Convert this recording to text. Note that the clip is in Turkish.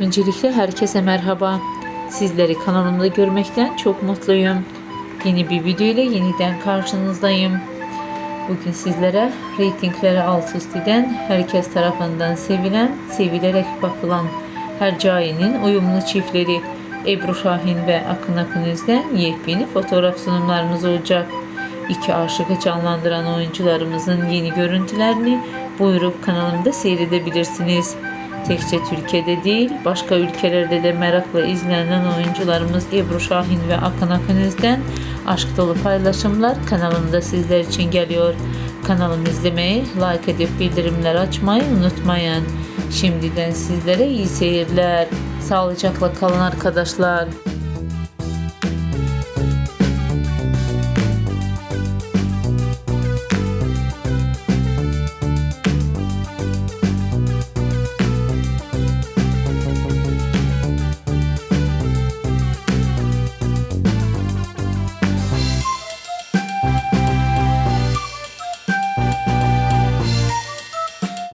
Öncelikle herkese merhaba. Sizleri kanalımda görmekten çok mutluyum. Yeni bir video ile yeniden karşınızdayım. Bugün sizlere reytingleri alt üst eden, herkes tarafından sevilen, sevilerek bakılan Hercai'nin uyumlu çiftleri Ebru Şahin ve Akın Akınöz'den yepyeni fotoğraf sunumlarımız olacak. İki aşıkı canlandıran oyuncularımızın yeni görüntülerini buyurup kanalımda seyredebilirsiniz. Tekçe Türkiye'de değil, başka ülkelerde de merakla izlenen oyuncularımız Ebru Şahin ve Akın Akınöz'den aşk dolu paylaşımlar kanalımda sizler için geliyor. Kanalımı izlemeyi, like edip bildirimler açmayı unutmayın. Şimdiden sizlere iyi seyirler. Sağlıcakla kalın arkadaşlar.